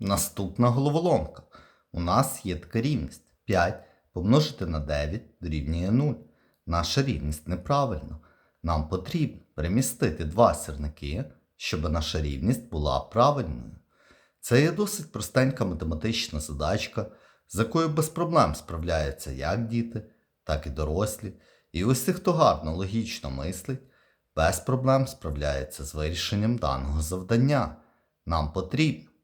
Наступна головоломка. У нас є така рівність. 5 помножити на 9 дорівнює 0. Наша рівність неправильна. Нам потрібно перемістити два сірники, щоб наша рівність була правильною. Це є досить простенька математична задачка, з якою без проблем справляються як діти, так і дорослі. І усі, хто гарно логічно мислить, без проблем справляється з вирішенням даного завдання. Нам потрібно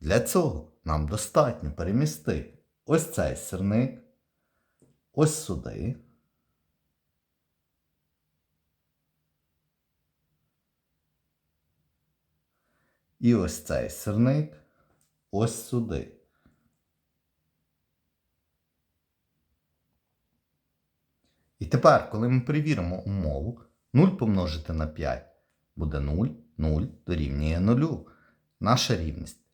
Для цього нам достатньо перемістити ось цей сірник, ось сюди. І ось цей сирник ось сюди. І тепер, коли ми перевіримо умову, 0 помножити на 5 буде 0, 0 дорівнює 0. Наша рівність